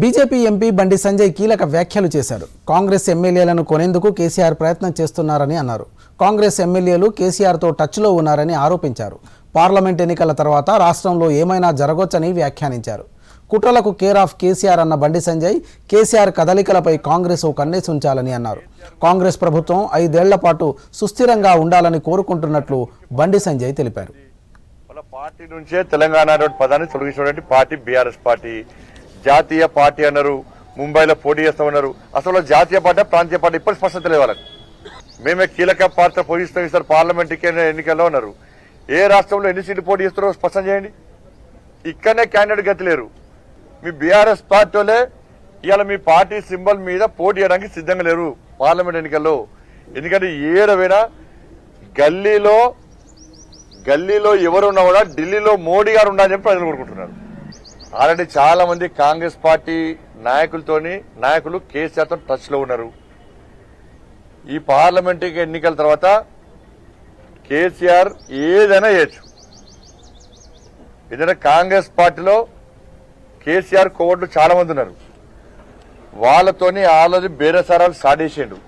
BJP MP Bandi Sanjay కీలక వ్యాఖ్యలు చేశారు. కాంగ్రెస్ ఎమ్మెల్యేలను కొనేందుకు కేసీఆర్ ప్రయత్నం చేస్తున్నారని అన్నారు. కాంగ్రెస్ ఎమ్మెల్యేలు కేసీఆర్తో టచ్లో ఉన్నారని ఆరోపించారు. పార్లమెంట్ ఎన్నికల తర్వాత రాష్ట్రంలో ఏమైనా జరగొచ్చని వ్యాఖ్యానించారు. కుట్రలకు కేర్ ఆఫ్ కేసీఆర్ అన్న బండి సంజయ్ కేసీఆర్ కదలికలపై కాంగ్రెస్ ఓ కన్నేసి ఉంచాలని అన్నారు. కాంగ్రెస్ ప్రభుత్వం ఐదేళ్ళ పాటు సుస్థిరంగా ఉండాలని కోరుకుంటున్నట్లు బండి సంజయ్ తెలిపారు. పార్టీ నుంచే తెలంగాణ పదాన్ని తొలగించినటువంటి పార్టీ బీఆర్ఎస్ పార్టీ. జాతీయ పార్టీ అన్నారు ముంబైలో పోటీ చేస్తామన్నారు అసలు జాతీయ పార్టీ ప్రాంతీయ పార్టీ ఇప్పుడు స్పష్టత లేదు వాళ్ళకి. మేమే కీలక పాత్ర పోషిస్తాం ఇస్తారు పార్లమెంట్ ఎన్నికల్లో ఉన్నారు ఏ రాష్ట్రంలో ఎన్ని సీట్లు పోటీ చేస్తారో స్పష్టం చేయండి. ఇక్కడనే క్యాండిడేట్ గతి లేరు. మీ బీఆర్ఎస్ పార్టీ వాళ్ళే ఇవాళ మీ పార్టీ సింబల్ మీద పోటీ చేయడానికి సిద్ధంగా లేరు పార్లమెంట్ ఎన్నికల్లో. ఎందుకంటే ఏడవైనా గల్లీలో గల్లీలో ఎవరున్నా కూడా ఢిల్లీలో మోడీ గారు ఉండాలని చెప్పి ప్రజలు కోరుకుంటున్నారు. ఆల్రెడీ చాలా మంది కాంగ్రెస్ పార్టీ నాయకులతోని నాయకులు కేసీఆర్తో టచ్లో టచ్లో ఉన్నారు. ఈ పార్లమెంట్ ఎన్నికల తర్వాత కేసీఆర్ ఏదైనా చేయొచ్చు. ఎందుకంటే కాంగ్రెస్ పార్టీలో కేసీఆర్ కోవట్లు చాలా మంది ఉన్నారు. వాళ్ళతోని ఆల్రెడీ బేరసారాలు స్టార్ట్ చేసిండు.